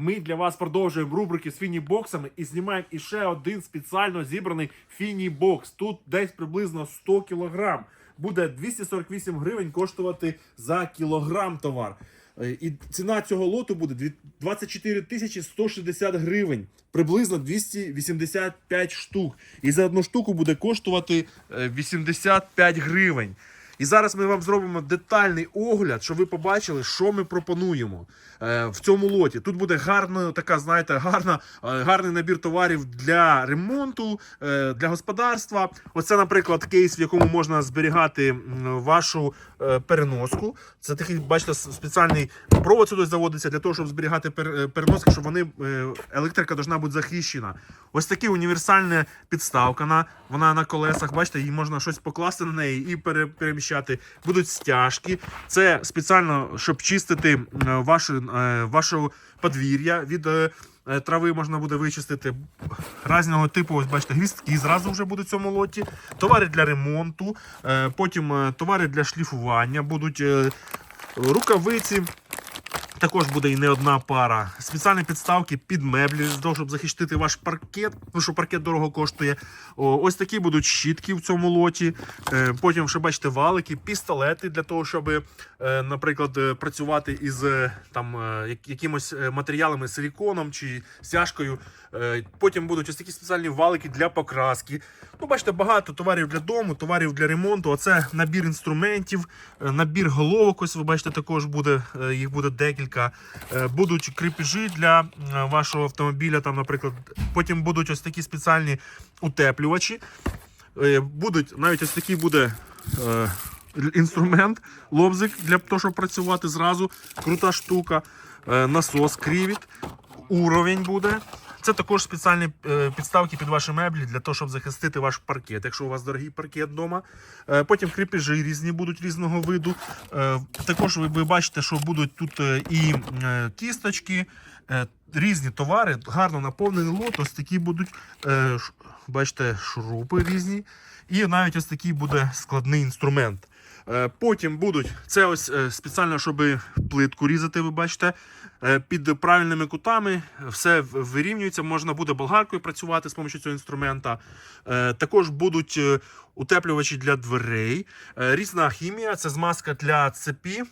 Ми для вас продовжуємо рубрики з фіні-боксами і знімаємо іще один спеціально зібраний фіні-бокс. Тут десь приблизно 100 кілограм. Буде 248 гривень коштувати за кілограм товар. Е, І ціна цього лоту буде 24 тисячі 160 гривень, приблизно 285 штук. І за одну штуку буде коштувати е, 85 гривень. І зараз ми вам зробимо детальний огляд, щоб ви побачили, що ми пропонуємо е, в цьому лоті. Тут буде гарна, така, знаєте, гарна, е, гарний набір товарів для ремонту, е, для господарства. Оце, наприклад, кейс, в якому можна зберігати вашу переноску. Це такий, бачите, спеціальний провод сюди заводиться для того, щоб зберігати пер- переноски, щоб вони електрика должна бути захищена. Ось така універсальна підставка. На, вона на колесах, бачите, її можна щось покласти на неї і пере, переміщати. Будуть стяжки. Це спеціально, щоб чистити м, ваше, е, ваше подвір'я від. е, е, Трави можна буде вичистити різного типу. Ось бачите, гвістки зразу вже будуть в цьому лоті. Товари для ремонту, потім товари для шліфування, будуть рукавиці. Також буде і не одна пара. Спеціальні підставки під меблі, для того, щоб захистити ваш паркет, тому що паркет дорого коштує. Ось такі будуть щітки в цьому лоті. Е, Потім, ще бачите, валики, пістолети для того, щоб, е, наприклад, е, працювати із там, якимось матеріалами, силіконом чи стяжкою. Потім будуть ось такі спеціальні валики для покраски. Ну, бачите, багато товарів для дому, товарів для ремонту. Оце набір інструментів, набір головок. Ось ви бачите, також буде, їх буде декілька. Е, Будуть кріпежі для вашого автомобіля, там, наприклад. Потім будуть ось такі спеціальні утеплювачі. Е, Будуть навіть ось такий буде. е, Інструмент, лобзик для того, щоб працювати зразу. Крута штука. Насос, крівіт, уровень буде. Це також спеціальні е, підставки під ваші меблі для того, щоб захистити ваш паркет, якщо у вас дорогий паркет вдома. Е, Потім кріпежі різні будуть різного виду. Е, Також ви, бачите, що будуть тут і кісточки, різні товари, гарно наповнений лот. Ось такі будуть, бачите, шурупи різні. І навіть ось такий буде складний інструмент. Е, Потім будуть це ось е, спеціально, щоб плитку різати, ви бачите. Е, Під правильними кутами все вирівнюється. Можна буде болгаркою працювати з допомогою цього інструмента. Також будуть утеплювачі для дверей, різна хімія, це змазка для цепі.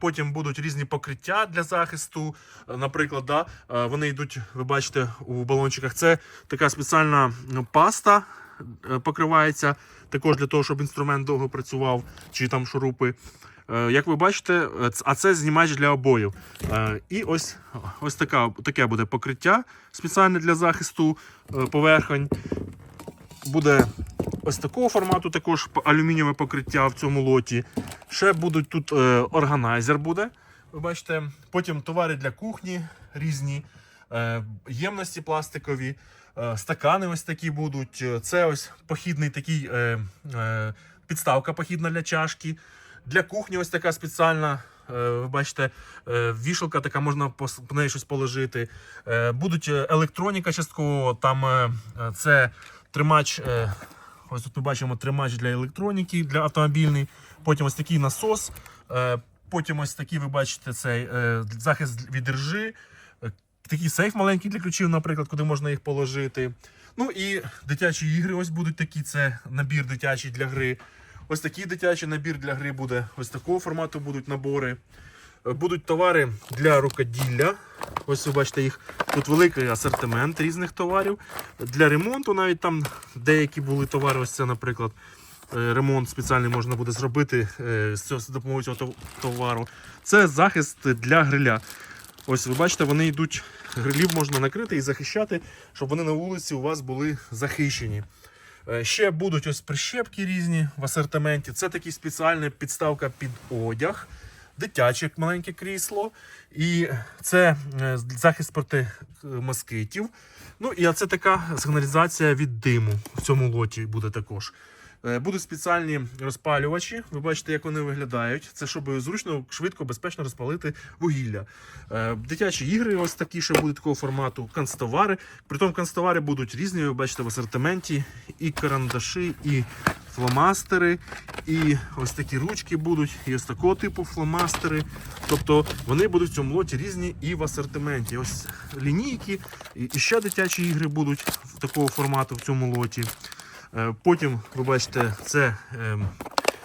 Потім будуть різні покриття для захисту. Наприклад, да, вони йдуть, ви бачите, у балончиках. Це така спеціальна ну, паста покривається також для того, щоб інструмент довго працював, чи там шурупи. Е, Як ви бачите, е, а це знімач для обоїв. Е, І ось, ось така, таке буде покриття спеціальне для захисту поверхонь. Буде ось такого формату, також алюмінієве покриття в цьому лоті. Ще будуть тут органайзер буде. Ви бачите, потім товари для кухні різні, ємності пластикові, стакани ось такі будуть. Е, Це ось похідний такий е, е, підставка похідна для чашки. Для кухні ось така спеціальна. е, Ви бачите, е, вішалка така можна по неї щось положити. Е, Будуть е, електроніка частково. Там е, е, це тримач. е, Ось тут ми бачимо тримач для електроніки, для автомобільний. Потім ось такий насос. е, Потім ось такий, ви бачите, цей е, захист від ржи. Такий сейф маленький для ключів, наприклад, куди можна їх положити. Ну і дитячі ігри ось будуть такі. Це набір дитячий для гри. Ось такий дитячий набір для гри буде. Ось такого формату будуть набори. Е, Будуть товари для рукоділля. Ось ви бачите їх. Тут великий асортимент різних товарів. Для ремонту навіть там деякі були товари. Ось це, наприклад, е, ремонт спеціальний можна буде зробити е, з допомогою цього товару. Це захист для гриля. Ось ви бачите, вони йдуть, грилів можна накрити і захищати, щоб вони на вулиці у вас були захищені. Е, Ще будуть ось прищепки різні в асортименті. Це такі спеціальна підставка під одяг, дитяче маленьке крісло. І це е, захист проти е, москитів. Ну і це така сигналізація від диму в цьому лоті буде також. Е, Будуть спеціальні розпалювачі. Ви бачите, як вони виглядають. Це щоб зручно, швидко, безпечно розпалити вугілля. Е, Дитячі ігри, ось такі ще будуть такого формату. Канцтовари. Притом канцтовари будуть різні. Ви бачите в асортименті. І карандаші, і фломастери, і ось такі ручки будуть, і ось такого типу фломастери. Тобто вони будуть в цьому лоті різні і в асортименті. Ось лінійки, і ще дитячі ігри будуть такого формату в цьому лоті. Е, Потім, ви бачите, це ем,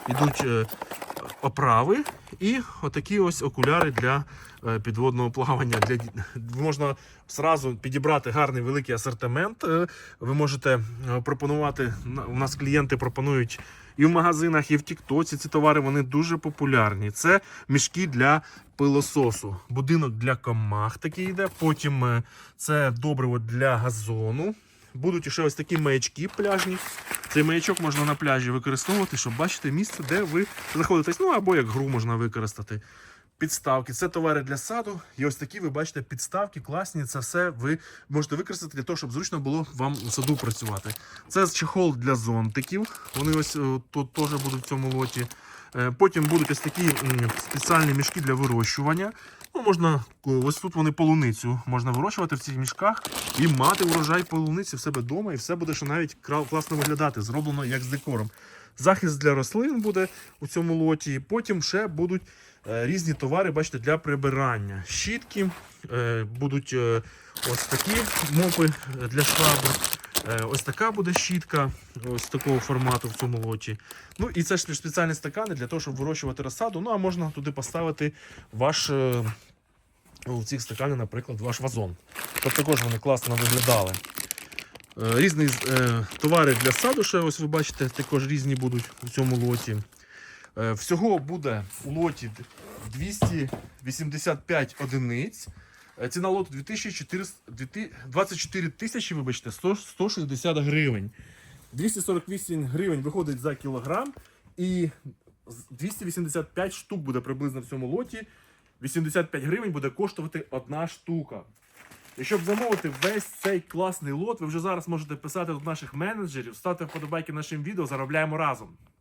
йдуть е, оправи і отакі ось окуляри для е, підводного плавання. Для... Можна зразу підібрати гарний великий асортимент. Ви можете пропонувати. У нас клієнти пропонують і в магазинах, і в Тіктоці. Ці товари вони дуже популярні. Це мішки для пилососу, будинок для комах такий йде. Потім це добриво для газону. Будуть ще ось такі маячки пляжні. Цей маячок можна на пляжі використовувати, щоб бачити місце, де ви знаходитесь. Ну або як гру можна використати. Підставки це товари для саду. І ось такі ви бачите підставки, класні. Це все ви можете використати для того, щоб зручно було вам у саду працювати. Це чехол для зонтиків. Вони ось е, тут теж будуть в цьому лоті. Е, Потім будуть ось такі спеціальні мішки для вирощування. Ну, можна, е, ось тут вони полуницю можна вирощувати в цих мішках і мати урожай полуниці в себе вдома, і все буде ще навіть класно виглядати, зроблено як з декором. Захист для рослин буде у цьому лоті. Потім ще будуть е, різні товари, бачите, для прибирання. Щітки, будуть ось такі мопи для швабри. Е, Ось така буде щітка, ось такого формату в цьому лоті. Ну і це ж спеціальні стакани для того, щоб вирощувати розсаду. Ну а можна туди поставити ваш е, у цих стаканах, наприклад, ваш вазон. Щоб також вони класно виглядали. Е, Різні товари для саду, ще ось ви бачите, також різні будуть у цьому лоті. Всього буде у лоті 285 одиниць. Е, Ціна лоту 24 тисячі, вибачте, 160 гривень. 248 гривень виходить за кілограм. І 285 штук буде приблизно в цьому лоті. 85 гривень буде коштувати одна штука. І щоб замовити весь цей класний лот, ви вже зараз можете писати до наших менеджерів, ставте вподобайки нашим відео, заробляємо разом.